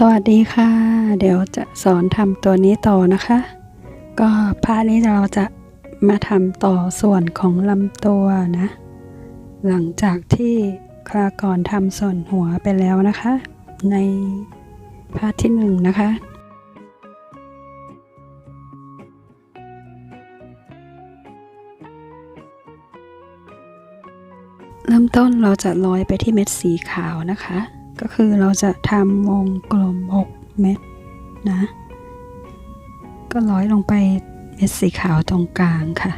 สวัสดีค่ะ เดี๋ยวจะสอนทำตัวนี้ต่อนะคะ ก็พาร์ทนี้เราจะมาทำต่อส่วนของลำตัวนะ หลังจากที่คราก่อนทำส่วนหัวไปแล้วนะคะ ในพาร์ทที่หนึ่งนะคะ เริ่มต้นเราจะร้อยไปที่เม็ดสีขาวนะคะ ก็คือเราจะทำวงกลม 6 เม็ดนะ ก็ร้อยลงไปเม็ดสีขาวตรงกลางค่ะ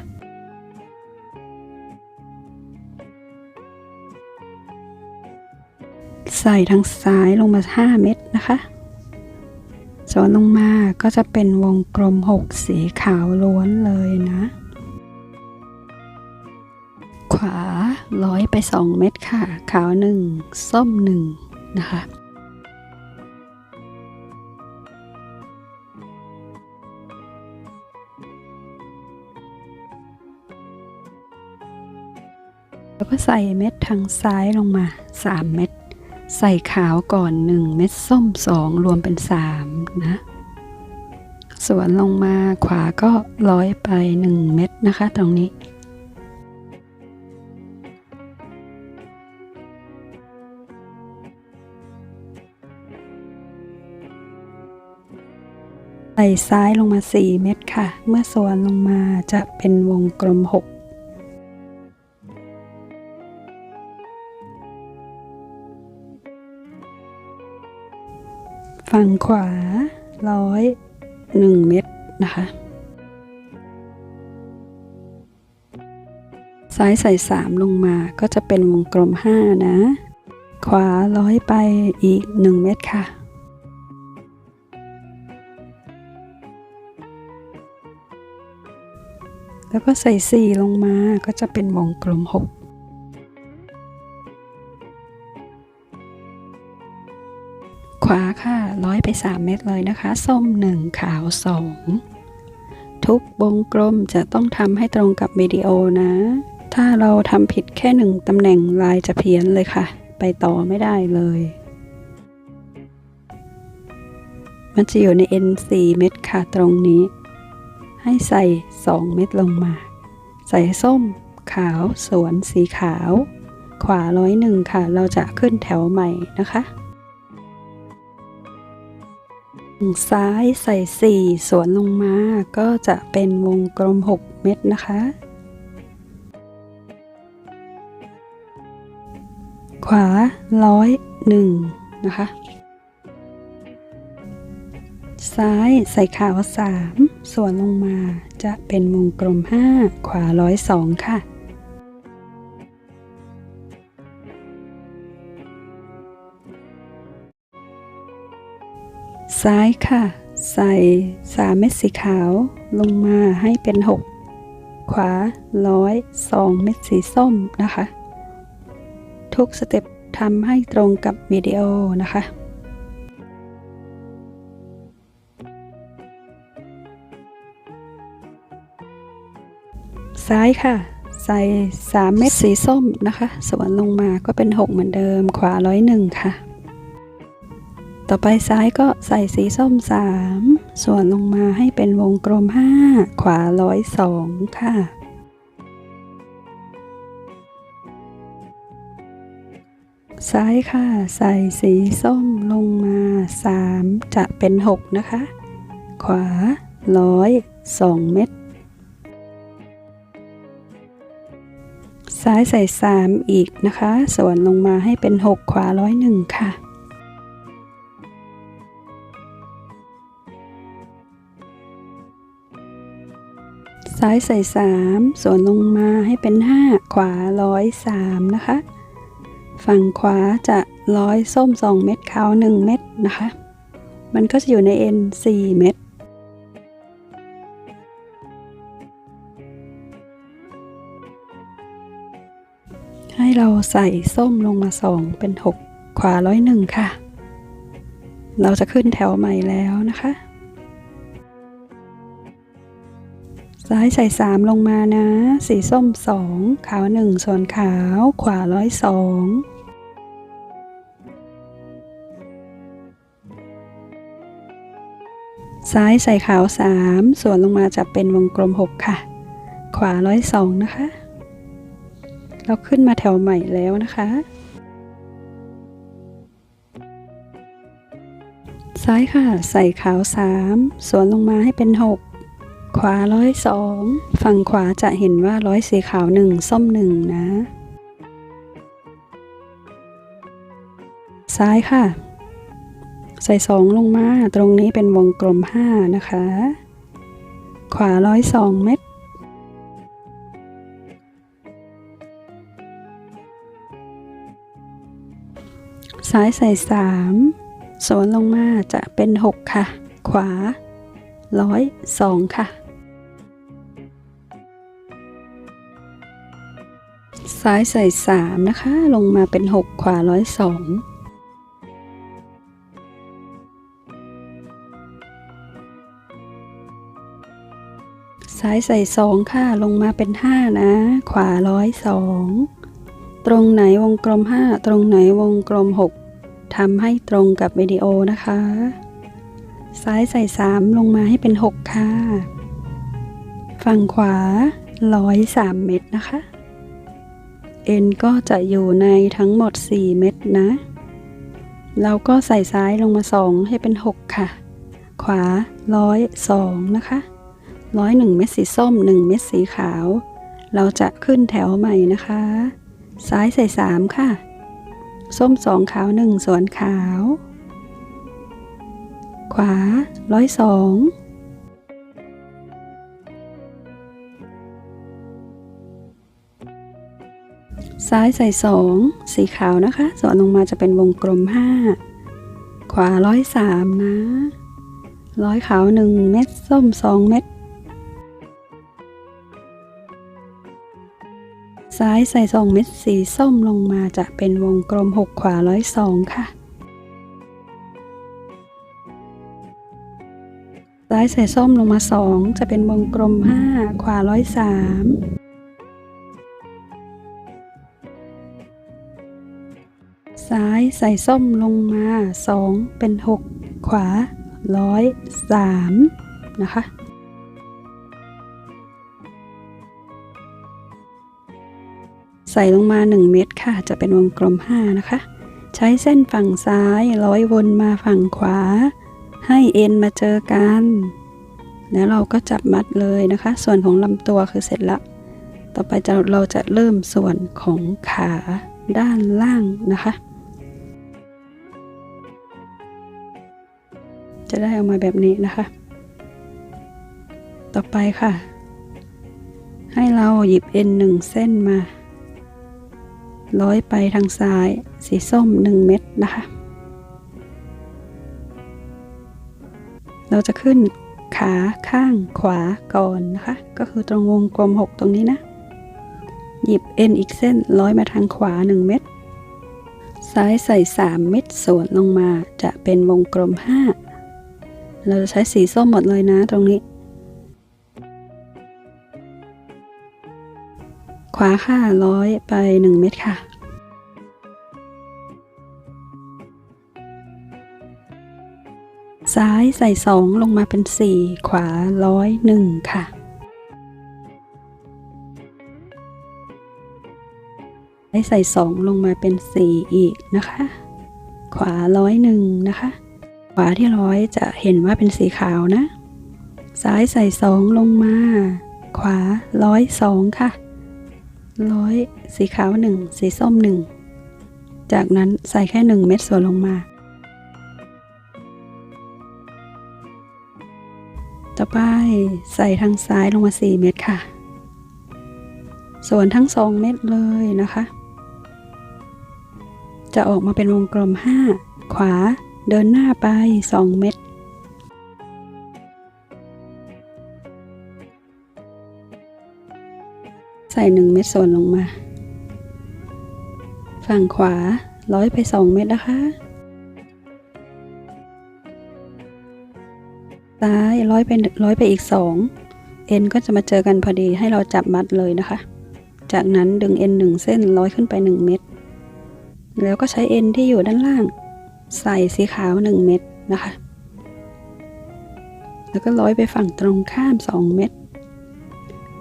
ใส่ทางซ้ายลงมา 5 เม็ดนะคะส่วนลงมาก็จะเป็นวงกลม 6 สีขาวล้วนเลยนะ ขวาร้อยไป 2 เม็ดค่ะ ขาว 1 ส้ม 1 นะคะแล้วก็ใส่เม็ดทางซ้ายลงมา 3 เม็ด ใส่ขาวก่อน 1 เม็ดส้ม 2 รวมเป็น 3 นะ สวนลงมาขวาก็ร้อยไป 1 เม็ดนะคะตรงนี้ ใส่ซ้ายลงมา 4 เม็ดค่ะ เมื่อส่วนลงมาจะเป็นวงกลม 6ฝั่งขวาร้อยหนึ่งเม็ดนะคะ ซ้ายใส่สามลงมาก็จะเป็นวงกลมห้านะ ขวาร้อยไปอีกหนึ่งเม็ดค่ะ แล้วก็ใส่สีลงมาก็จะเป็นวงกลมหกขวาค่ะร้อยไป 3 เม็ดเลยนะคะ ส้ม 1 ขาว 2 ทุกวงกลมจะต้องทำให้ตรงกับวิดีโอนะ ถ้าเราทำผิดแค่หนึ่งตำแหน่งลายจะเพี้ยนเลยค่ะ ไปต่อไม่ได้เลย มันจะอยู่ใน N 4 เม็ดค่ะตรงนี้ ให้ใส่ 2 เม็ดลงมา ใส่ส้ม ขาวสวนสีขาว ขวาร้อยหนึ่งค่ะ เราจะขึ้นแถวใหม่นะคะซ้ายใส่ 4 สวนลงมา ก็จะเป็นวงกลม 6 เม็ดนะคะ ขวาร้อยหนึ่งนะคะ ซ้ายใส่ขาว 3 ส่วนลงมาจะเป็นวงกลม 5 ขวาร้อยสองค่ะ ซ้ายค่ะ ใส่3เม็ดสีขาวลงมาให้เป็น 6 ขวาร้อยสองเม็ดสีส้มนะคะ ทุกสเต็ปทำให้ตรงกับวิดีโอนะคะ ซ้ายค่ะ ใส่ 3 เม็ดสีส้มนะคะ สวนลงมาก็เป็น 6 เหมือนเดิม ขวาร้อยหนึ่งค่ะ ต่อไปซ้ายก็ใส่สีส้ม 3 ส่วนลงมาให้เป็นวงกลม 5 ขวาร้อยสองค่ะซ้ายค่ะ ใส่สีส้มลงมา 3 จะเป็น 6 นะคะ ขวาร้อยสองเม็ด ซ้ายใส่ 3 อีกนะคะ ส่วนลงมาให้เป็น 6 ขวาร้อยหนึ่งค่ะ ซ้ายใส่ 3 ส่วนลงมาให้เป็น 5 ขวาร้อยสามนะคะ ฝั่งขวาจะร้อยส้ม 2 เม็ดขาว 1 เม็ดนะคะ มันก็จะอยู่ใน N 4เม็ด เราใส่ส้มลงมา 2 เป็น 6 ขวาร้อยหนึ่งค่ะ เราจะขึ้นแถวใหม่แล้วนะคะ ซ้ายใส่ 3 ลงมานะ สีส้ม 2 ขาว 1 ส่วนขาว ขวาร้อยสองซ้ายใส่ขาว 3 ส่วนลงมาจะเป็นวงกลม 6 ค่ะ ขวาร้อยสองนะคะ เราขึ้นมาแถวใหม่แล้วนะคะ ซ้ายค่ะ ใส่ขาว 3 สวนลงมาให้เป็น 6ขวาร้อยสองฝั่งขวาจะเห็นว่าร้อยสีขาวหนึ่งส้มหนึ่งนะ ซ้ายค่ะ ใส่สองลงมาตรงนี้เป็นวงกลม5นะคะ ขวาร้อยสองเม็ด ซ้ายใส่สามสวนลงมาจะเป็นหกค่ะ ขวาร้อยสองค่ะซ้ายใส่สามนะคะ ลงมาเป็นหกขวาร้อยสองซ้ายใส่สองค่ะ ลงมาเป็นห้านะ ขวาร้อยสองตรงไหนวงกลม5ตรงไหนวงกลม6 ทำให้ตรงกับวิดีโอนะคะ ซ้ายใส่ 3 ลงมาให้เป็น 6 ค่ะ ฝั่งขวา103เม็ดนะคะ เอ็นก็จะอยู่ในทั้งหมด 4 เม็ดนะ เราก็ใส่ซ้ายลงมา 2 ให้เป็น 6 ค่ะ ขวา102นะคะ101เม็ดสีส้ม 1 เม็ดสีขาว เราจะขึ้นแถวใหม่นะคะ ซ้ายใส่สามค่ะ ส้มสองขาวหนึ่งส่วนขาว ขวาร้อยสองซ้ายใส่สองสีขาวนะคะสวนลงมาจะเป็นวงกลมห้าขวาร้อยสามนะร้อยขาวหนึ่งเม็ดส้มสองเม็ด ซ้ายใส่สองเม็ดสีส้มลงมาจะเป็นวงกลม 6 ขวาร้อยสองค่ะ ซ้ายใส่ส้มลงมา 2 จะเป็นวงกลม 5 ขวาร้อยสามซ้ายใส่ส้มลงมา 2 เป็น 6 ขวาร้อยสามนะคะ ส่ลงมา 1 เม็ดค่ะ จะเป็นวงกลม 5 นะคะ ใช้เส้นฝั่งซ้ายร้อยวนมาฝั่งขวา ให้เอ็นมาเจอกัน แล้วเราก็จับมัดเลยนะคะ ส่วนของลำตัวคือเสร็จละต่อไปจะเราจะเริ่มส่วนของขาด้านล่างนะคะ จะได้ออกมาแบบนี้นะคะ ต่อไปค่ะ ให้เราหยิบเอ็นหนึ่งเส้นมา ร้อยไปทางซ้าย สีส้ม 1 เม็ดนะคะ เราจะขึ้นขาข้างขวาก่อนนะคะ ก็คือตรงวงกลม 6 ตรงนี้นะ หยิบเอ็นอีกเส้นร้อยมาทางขวา 1 เม็ดซ้ายใส่ 3 เม็ดส่วนลงมาจะเป็นวงกลม 5 เราจะใช้สีส้มหมดเลยนะตรงนี้ ขวาค่ะร้อยไป 1 เม็ดค่ะ ซ้ายใส่สองลงมาเป็น 4 ขวาร้อยหนึ่งค่ะให้ใส่สองลงมาเป็น 4 อีกนะคะ ขวาร้อยหนึ่งนะคะ ขวาที่ร้อยจะเห็นว่าเป็นสีขาวนะ ซ้ายใส่สองลงมา ขวาร้อยสองค่ะ ร้อยสีขาวหนึ่งสีส้มหนึ่งจากนั้นใส่แค่หนึ่งเม็ดส่วนลงมา ต่อไปใส่ทางซ้ายลงมา4เม็ดค่ะ ส่วนทั้ง2เม็ดเลยนะคะ จะออกมาเป็นวงกลม 5 ขวาเดินหน้าไป 2 เม็ด ใส่1เม็ดส่วนลงมา ฝั่งขวาร้อยไป 2 เม็ดนะคะ ซ้ายร้อยไปร้อยไปอีกสองเอ็นก็จะมาเจอกันพอดีให้เราจับมัดเลยนะคะ จากนั้นดึงเอ็นหนึ่งเส้นร้อยขึ้นไปหนึ่งเม็ด แล้วก็ใช้เอ็นที่อยู่ด้านล่าง ใส่สีขาวหนึ่งเม็ดนะคะ แล้วก็ร้อยไปฝั่งตรงข้าม 2 เม็ด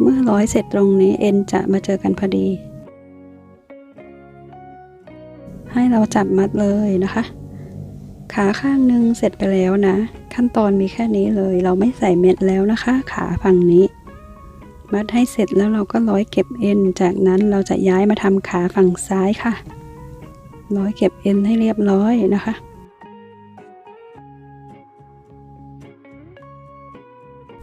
เมื่อร้อยเสร็จตรงนี้เอ็นจะมาเจอกันพอดี ให้เราจับมัดเลยนะคะ ขาข้างหนึ่งเสร็จไปแล้วนะ ขั้นตอนมีแค่นี้เลย เราไม่ใส่เม็ดแล้วนะคะ ขาฝั่งนี้ มัดให้เสร็จแล้วเราก็ร้อยเก็บเอ็น จากนั้นเราจะย้ายมาทำขาฝั่งซ้ายค่ะ ร้อยเก็บเอ็นให้เรียบร้อยนะคะ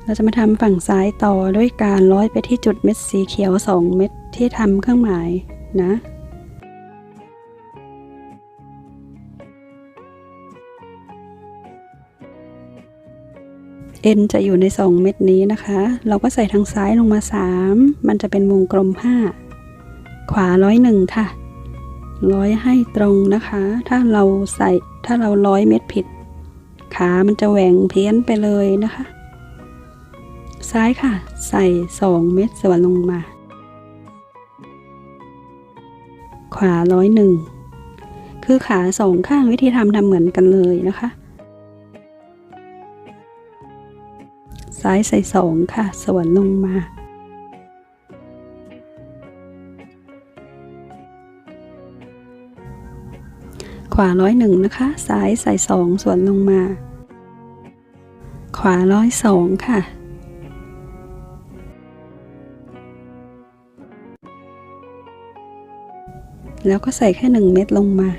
เราจะมาทำฝั่งซ้ายต่อด้วยการร้อยไปที่จุดเม็ดสีเขียว 2 เม็ดที่ทำเครื่องหมายนะ เอ็นจะอยู่ใน 2 เม็ดนี้นะคะ เราก็ใส่ทางซ้ายลงมา 3 มันจะเป็นวงกลม 5 ขวาร้อยหนึ่งค่ะ ร้อยให้ตรงนะคะ ถ้าเราใส่ถ้าเราร้อยเม็ดผิด ขามันจะแหว่งเพี้ยนไปเลยนะคะ ซ้ายค่ะ ใส่ 2 เม็ดสวนลงมา ขวาร้อยหนึ่งคือขาสองข้างวิธีทำทำเหมือนกันเลยนะคะ ซ้ายใส่สองค่ะ สวนลงมา ขวาร้อยหนึ่งนะคะ ซ้ายใส่สองสวนลงมา ขวาร้อยสองค่ะ แล้วก็ใส่แค่หนึ่งเม็ดลงมา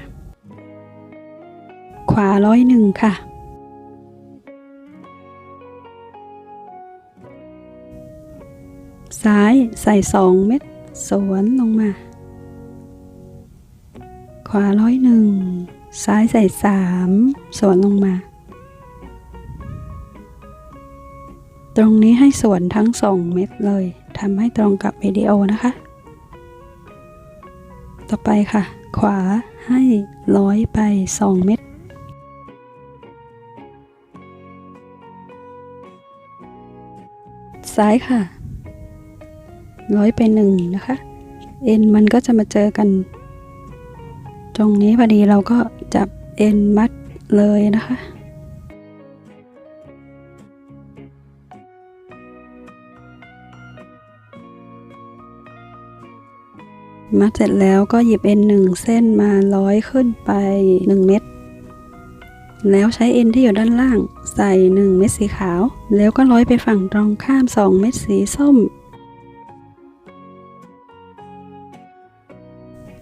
ขวาร้อยหนึ่งค่ะ ซ้ายใส่สองเม็ดสวนลงมา ขวาร้อยหนึ่งซ้ายใส่สามสวนลงมา ตรงนี้ให้สวนทั้งสองเม็ดเลยทำให้ตรงกับวิดีโอนะคะ ต่อไปค่ะ ขวาให้ร้อยไปสองเม็ดซ้ายค่ะ ร้อยไปหนึ่งนะคะ เอ็นมันก็จะมาเจอกัน ตรงนี้พอดีเราก็จับเอ็นมัดเลยนะคะ มัดเสร็จแล้วก็หยิบเอ็นหนึ่งเส้นมาร้อยขึ้นไป 1 เม็ดแล้วใช้เอ็นที่อยู่ด้านล่างใส่ 1 เม็ดสีขาว แล้วก็ร้อยไปฝั่งตรงข้าม 2 เม็ดสีส้ม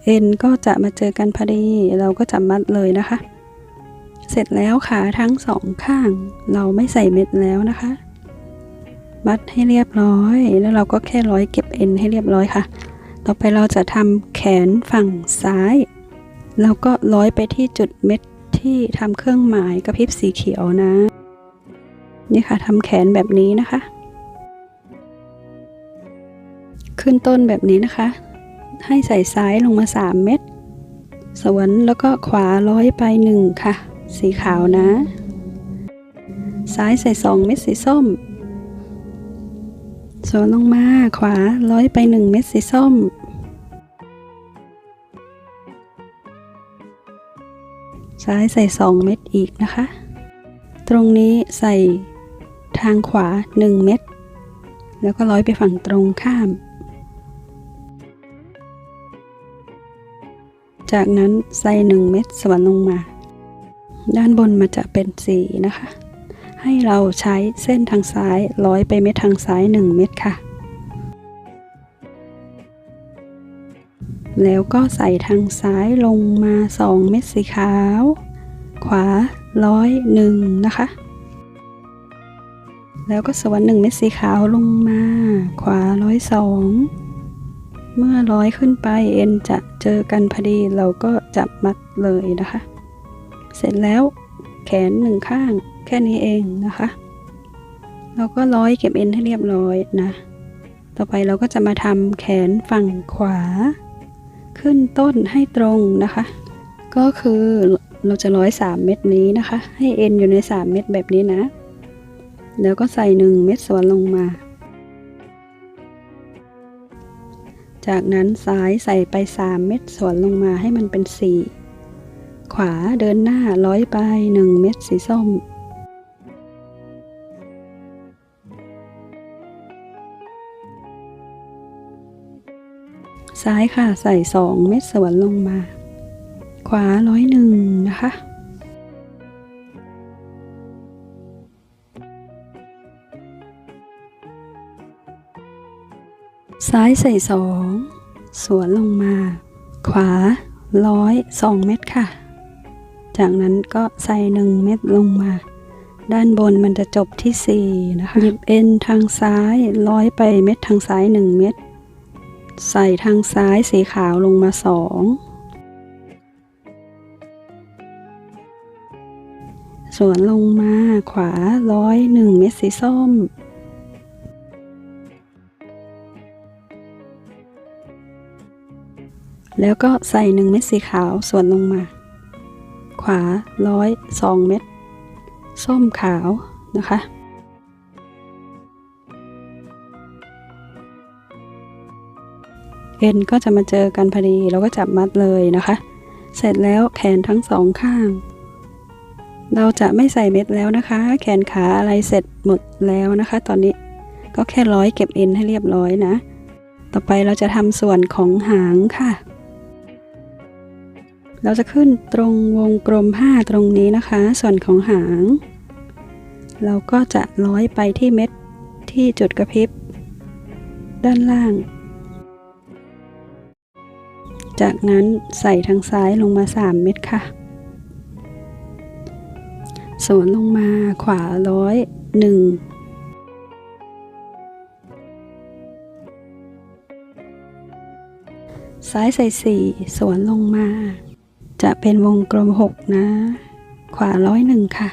เอ็นก็จะมาเจอกันพอดี เราก็จับมัดเลยนะคะ เสร็จแล้วขาทั้งสองข้าง เราไม่ใส่เม็ดแล้วนะคะ มัดให้เรียบร้อย แล้วเราก็แค่ร้อยเก็บเอ็นให้เรียบร้อยค่ะ ต่อไปเราจะทำแขนฝั่งซ้าย แล้วก็ร้อยไปที่จุดเม็ดที่ทำเครื่องหมายกระพริบสีเขียวนะ นี่ค่ะทำแขนแบบนี้นะคะ ขึ้นต้นแบบนี้นะคะ ให้ใส่ซ้ายลงมา 3 เม็ดสวนแล้วก็ขวาร้อยไป 1 ค่ะ สีขาวนะ ซ้ายใส่ 2 เม็ดสีส้ม สวนลงมาขวาร้อยไป 1 เม็ดสีส้ม ซ้ายใส่ 2 เม็ดอีกนะคะ ตรงนี้ใส่ทางขวา 1 เม็ดแล้วก็ร้อยไปฝั่งตรงข้าม จากนั้นใส่ 1 เม็ดสวนลงมา ด้านบนมันจะเป็นสีนะคะ ให้เราใช้เส้นทางซ้ายร้อยไปเม็ดทางซ้าย 1 เม็ดค่ะ แล้วก็ใส่ทางซ้ายลงมา 2 เม็ดสีขาว ขวาร้อยหนึ่งนะคะ แล้วก็สวนหนึ่งเม็ดสีขาวลงมา ขวาร้อยสองเมื่อร้อยขึ้นไปเอ็นจะเจอกันพอดีเราก็จับมัดเลยนะคะ เสร็จแล้วแขนหนึ่งข้าง แค่นี้เองนะคะ เราก็ร้อยเก็บเอ็นให้เรียบร้อยนะ ต่อไปเราก็จะมาทำแขนฝั่งขวา ขึ้นต้นให้ตรงนะคะ ก็คือเราจะร้อยสามเม็ดนี้นะคะ ให้เอ็นอยู่ในสามเม็ดแบบนี้นะ แล้วก็ใส่หนึ่งเม็ดสวนลงมา จากนั้นซ้ายใส่ไปสามเม็ดสวนลงมาให้มันเป็นสี่ขวาเดินหน้าร้อยไปหนึ่งเม็ดสีส้ม ซ้ายค่ะใส่สองเม็ดสวนลงมา ขวาร้อยหนึ่งนะคะซ้ายใส่สองสวนลงมา ขวาร้อยสองเม็ดค่ะ จากนั้นก็ใส่หนึ่งเม็ดลงมา ด้านบนมันจะจบที่สี่นะคะหยิบเอ็นทางซ้ายร้อยไปเม็ดทางซ้ายหนึ่งเม็ด ใส่ทางซ้ายสีขาวลงมาสองสวนลงมาขวาร้อยหนึ่งเม็ดสีส้ม แล้วก็ใส่หนึ่งเม็ดสีขาวสวนลงมา ขวาร้อยสองเม็ดส้มขาวนะคะ เอ็นก็จะมาเจอกันพอดีเราก็จับมัดเลยนะคะ เสร็จแล้วแขนทั้งสองข้าง เราจะไม่ใส่เม็ดแล้วนะคะ แขนขาอะไรเสร็จหมดแล้วนะคะ ตอนนี้ก็แค่ร้อยเก็บเอ็นให้เรียบร้อยนะ ต่อไปเราจะทำส่วนของหางค่ะ เราจะขึ้นตรงวงกลม 5 ตรงนี้นะคะ ส่วนของหาง เราก็จะร้อยไปที่เม็ดที่จุดกระพริบด้านล่าง จากนั้นใส่ทางซ้ายลงมา 3 เม็ดค่ะ สวนลงมาขวาร้อยหนึ่งซ้ายใส่สี่สวนลงมา จะเป็นวงกลม 6 นะ ขวาร้อยหนึ่งค่ะ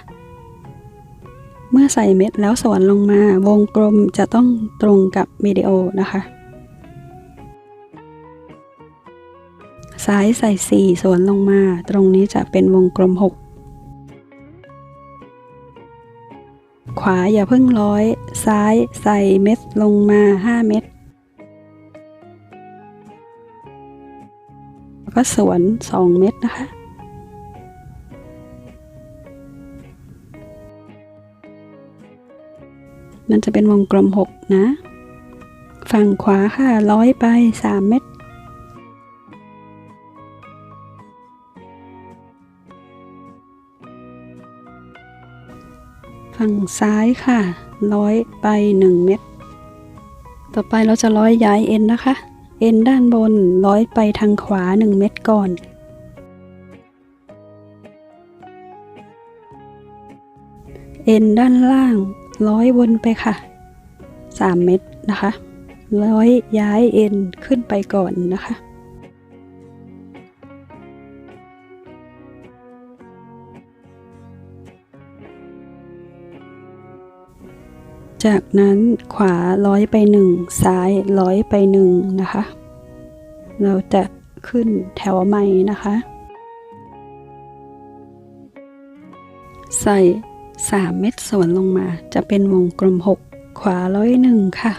เมื่อใส่เม็ดแล้วสวนลงมาวงกลมจะต้องตรงกับวิดีโอนะคะ ซ้ายใส่ 4 สวนลงมา ตรงนี้จะเป็นวงกลม 6 ขวาอย่าเพิ่งร้อย ซ้ายใส่เม็ดลงมา 5 เม็ดแล้วก็สวน 2 เม็ดนะคะมันจะเป็นวงกลม 6 นะ ฝั่งขวาค่ะร้อยไป 3 เม็ด ฝั่งซ้ายค่ะ ร้อยไป 1 เม็ด ต่อไปเราจะร้อยย้ายเอ็นนะคะ เอ็นด้านบนร้อยไปทางขวา 1 เม็ดก่อน เอ็นด้านล่างร้อยวนไปค่ะ 3 เม็ดนะคะ ร้อยย้ายเอ็นขึ้นไปก่อนนะคะ จากนั้นขวาร้อยไปหนึ่งซ้ายร้อยไปหนึ่งนะคะ เราจะขึ้นแถวใหม่นะคะ ใส่3เม็ดส่วนลงมาจะเป็นวงกลม6ขวาร้อยหนึ่งค่ะ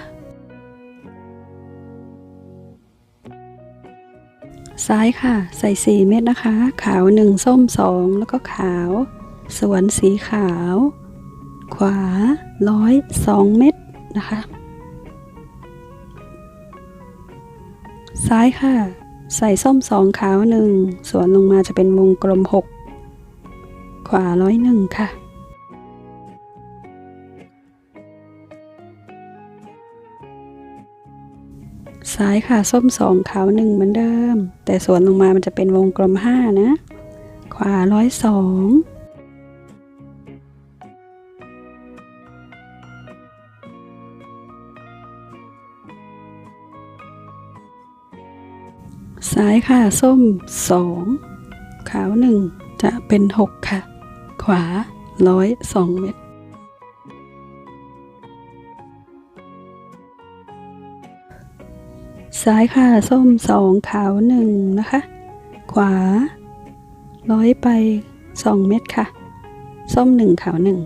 ซ้ายค่ะ ใส่4เม็ดนะคะ ขาว1ส้ม2แล้วก็ขาว สวนสีขาว ขวาร้อยสองเม็ดนะคะ ซ้ายค่ะ ใส่ส้มสองขาวหนึ่งสวนลงมาจะเป็นวงกลมหกขวาร้อยหนึ่งค่ะซ้ายค่ะ ส้มสองขาวหนึ่งเหมือนเดิม แต่สวนลงมามันจะเป็นวงกลมห้านะ ขวาร้อยสอง ซ้ายค่ะ ส้มสองขาวหนึ่งจะเป็นหกค่ะ ขวาร้อยสองเม็ดซ้ายค่ะ ส้มสองขาวหนึ่งนะคะ ขวาร้อยไปสองเม็ดค่ะ ส้มหนึ่งขาวหนึ่ง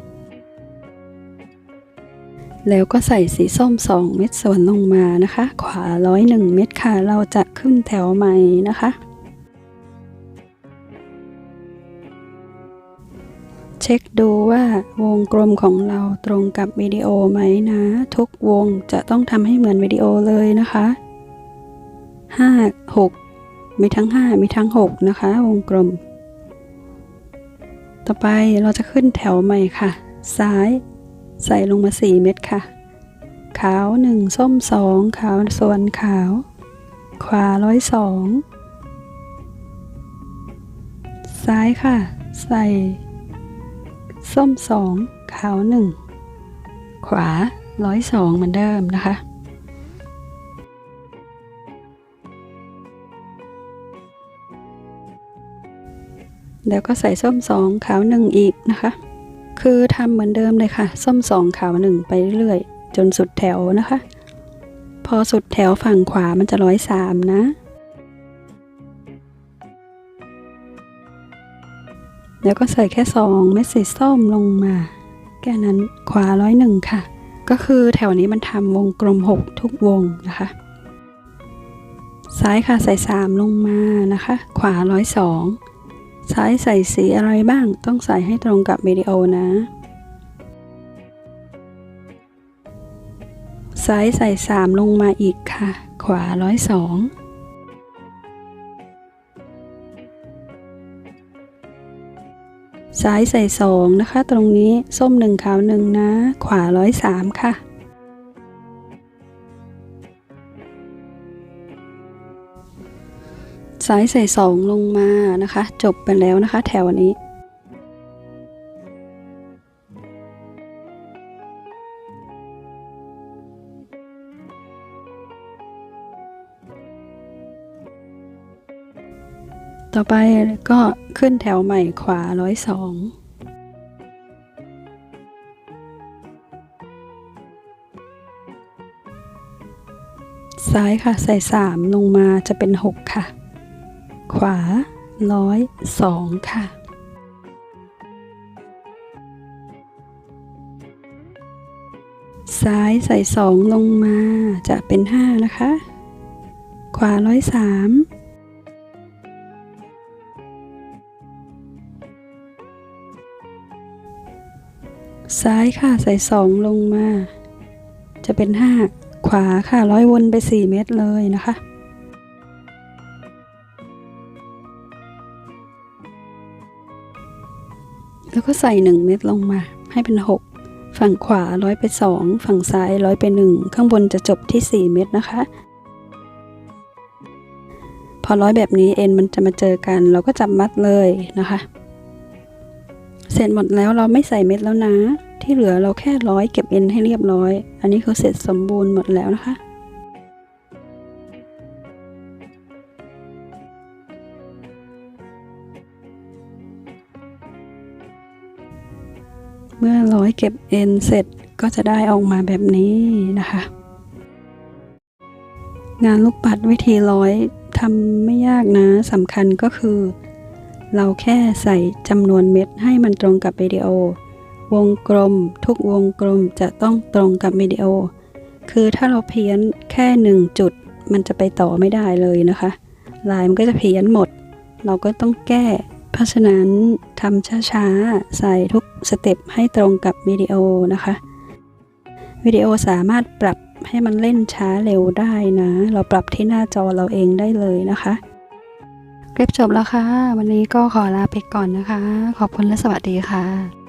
แล้วก็ใส่สีส้ม 2 เม็ดส่วนลงมานะคะ ขวาร้อยหนึ่งเม็ดค่ะ เราจะขึ้นแถวใหม่นะคะ เช็คดูว่าวงกลมของเราตรงกับวิดีโอไหมนะ ทุกวงจะต้องทำให้เหมือนวิดีโอเลยนะคะห้าหกมีทั้งห้ามีทั้งหกนะคะ วงกลม ต่อไปเราจะขึ้นแถวใหม่ค่ะ ซ้าย ใส่ลงมาสี่เม็ดค่ะ ขาวหนึ่งส้มสองขาวส่วนขาว ขวาร้อยสองซ้ายค่ะ ใส่ ส้มสองขาวหนึ่งขวาร้อยสองเหมือนเดิมนะคะแล้วก็ใส่ส้มสองขาวหนึ่งอีกนะคะ คือทำเหมือนเดิมเลยค่ะ ส้มสองขาวหนึ่งไปเรื่อยๆ จนสุดแถวนะคะ พอสุดแถวฝั่งขวามันจะร้อยสามนะ แล้วก็ใส่แค่สองเม็ดสีส้มลงมา แค่นั้นขวาร้อยหนึ่งค่ะ ก็คือแถวนี้มันทำวงกลมหกทุกวงนะคะ ซ้ายค่ะใส่สามลงมานะคะ ขวาร้อยสอง ซ้ายใส่สีอะไรบ้าง ต้องใส่ให้ตรงกับวิดีโอนะซ้ายใส่สามลงมาอีกค่ะ ขวาร้อยสองซ้ายใส่สองนะคะ ตรงนี้ส้มหนึ่งขาวหนึ่งนะ ขวาร้อยสามค่ะ ซ้ายใส่สองลงมานะคะ จบไปแล้วนะคะ แถวนี้ ต่อไปก็ขึ้นแถวใหม่ขวาร้อยสองซ้ายค่ะ ใส่สามลงมาจะเป็นหกค่ะ ขวาร้อยสองค่ะ ซ้ายใส่สองลงมาจะเป็นห้านะคะ ขวาร้อยสามซ้ายค่ะใส่สองลงมา จะเป็นห้าขวาค่ะร้อยวนไปสี่เมตรเลยนะคะ ก็ใส่หนึ่งเม็ดลงมา ให้เป็นหกฝั่งขวาร้อยไปสองฝั่งซ้ายร้อยไปหนึ่งข้างบนจะจบที่สี่เม็ดนะคะ พอร้อยแบบนี้เอ็นมันจะมาเจอกัน เราก็จับมัดเลยนะคะ เสร็จหมดแล้วเราไม่ใส่เม็ดแล้วนะ ที่เหลือเราแค่ร้อยเก็บเอ็นให้เรียบร้อย อันนี้คือเสร็จสมบูรณ์หมดแล้วนะคะ มื่อร้อยเก็บเอ็นเสร็จก็จะได้ออกมาแบบนี้นะคะ งานลูกปัดวิธีร้อยทำไม่ยากนะสำคัญก็คือ เราแค่ใส่จำนวนเม็ดให้มันตรงกับวิดีโอ วงกลมทุกวงกลมจะต้องตรงกับวิดีโอ คือถ้าเราเพี้ยนแค่หนึ่งจุด มันจะไปต่อไม่ได้เลยนะคะ ลายมันก็จะเพี้ยนหมด เราก็ต้องแก้ เพราะฉะนั้นทำช้าๆ ใส่ทุกสเต็ปให้ตรงกับวิดีโอนะคะ วิดีโอสามารถปรับให้มันเล่นช้าเร็วได้นะ เราปรับที่หน้าจอเราเองได้เลยนะคะ คลิปจบแล้วค่ะ วันนี้ก็ขอลาไปก่อนนะคะ ขอบคุณและสวัสดีค่ะ